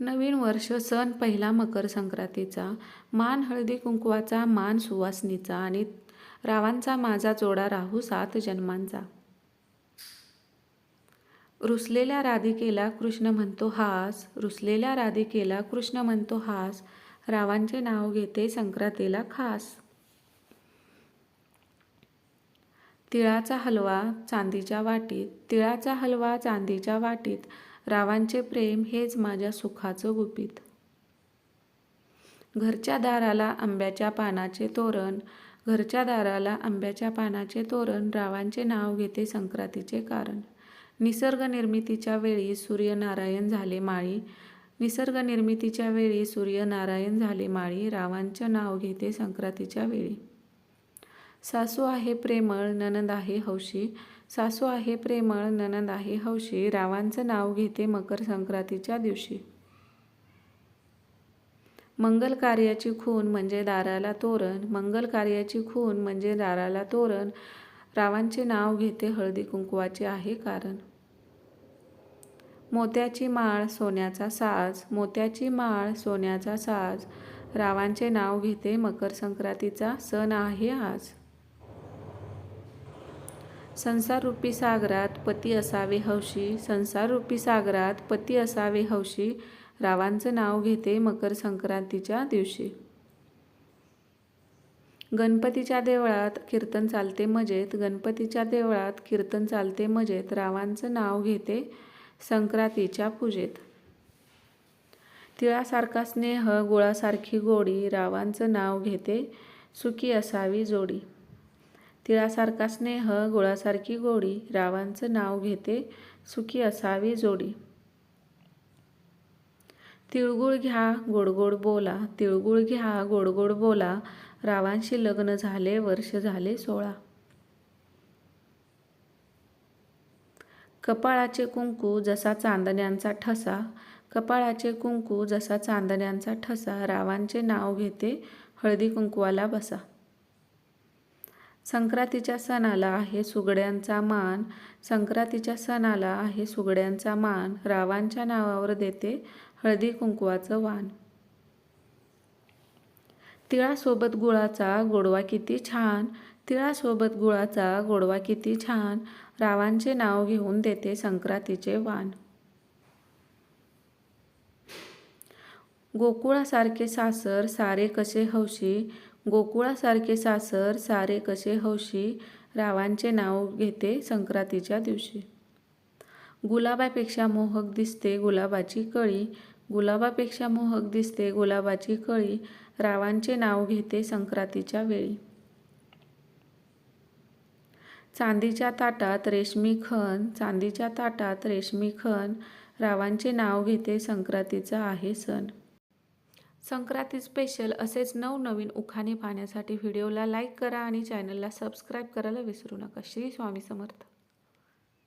नवीन वर्ष सण पहिला मकर संक्रांतीचा. मान हळदी कुंकवाचा मान सुवासनीचा आणि रावांचा माझा जोडा राहू सात जन्मांचा. रुसलेल्या राधिकेला कृष्ण म्हणतो हास रुसलेल्या राधिकेला कृष्ण म्हणतो हास रावांचे नाव घेते संक्रांतीला खास. तिळाचा हलवा चांदीच्या वाटीत तिळाचा हलवा चांदीच्या वाटीत रावांचे प्रेम हेच माझ्या सुखाचं गुपित. घरच्या दाराला आंब्याच्या पानाचे तोरण घरच्या दाराला आंब्याच्या पानाचे तोरण रावांचे नाव घेते संक्रांतीचे कारण. निसर्ग निर्मितीच्या वेळी सूर्यनारायण झाले माळी. निसर्ग निर्मितीच्या वेळी सूर्यनारायण झाले माळी रावांचे नाव घेते संक्रांतीच्या वेळी. सासू आहे प्रेमळ ननंद आहे हौशी. सासू आहे प्रेमळ ननंद आहे हौशी. रावांचं नाव घेते मकर संक्रांतीच्या दिवशी. मंगल कार्याची खून म्हणजे दाराला तोरण. मंगल कार्याची खून म्हणजे दाराला तोरण. रावांचे नाव घेते हळदी कुंकवाचे आहे कारण. मोत्याची माळ सोन्याचा साज. मोत्याची माळ सोन्याचा साज. रावांचे नाव घेते मकर संक्रांतीचा सण आहे आज. संसाररूपी सागरात पती असावे हौशी संसाररूपी सागरात पती असावे हौशी रावांचं नाव घेते मकर संक्रांतीच्या दिवशी. गणपतीच्या देवळात कीर्तन चालते मजेत गणपतीच्या देवळात कीर्तन चालते मजेत रावांचं नाव घेते संक्रांतीच्या पूजेत. तिळासारखा स्नेह गुळासारखी गोडी रावांचं नाव घेते सुखी असावी जोडी. तिळासारखा स्नेह गुळासारखी गोडी रावांचं नाव घेते सुखी असावी जोडी. तिळगुळ घ्या गोडगोड बोला तिळगुळ घ्या गोडगोड बोला रावांशी लग्न झाले वर्ष झाले सोळा. कपाळाचे कुंकू जसा चांदण्यांचा ठसा कपाळाचे कुंकू जसा चांदण्यांचा ठसा रावांचे नाव घेते हळदी कुंकवाला बसा. संक्रांतीच्या सणाला आहे सुगड्यांचा मान. संक्रांतीच्या सणाला आहे सुगड्यांचा मान. रावांच्या नावावर देते हळदी कुंकवाचं वाण. तिळासोबत गुळाचा गोडवा किती छान. तिळासोबत गुळाचा गोडवा किती छान. रावांचे नाव घेऊन देते संक्रांतीचे वाण. गोकुळासारखे सासर सारे कसे हौशी. गोकुळासारखे सासर सारे कसे हौशी रावांचे नाव घेते संक्रांतीच्या दिवशी. गुलाबापेक्षा मोहक दिसते गुलाबाची कळी. गुलाबापेक्षा मोहक दिसते गुलाबाची कळी रावांचे नाव घेते संक्रांतीच्या वेळी. चांदीच्या ताटात रेशमी खण चांदीच्या ताटात रेशमी खण रावांचे नाव घेते संक्रांतीचा आहे सण. संक्रांती स्पेशल असेच नवनवीन उखाणे पाहण्यासाठी व्हिडिओला लाईक करा आणि चॅनलला सबस्क्राईब करायला विसरू नका. श्री स्वामी समर्थ.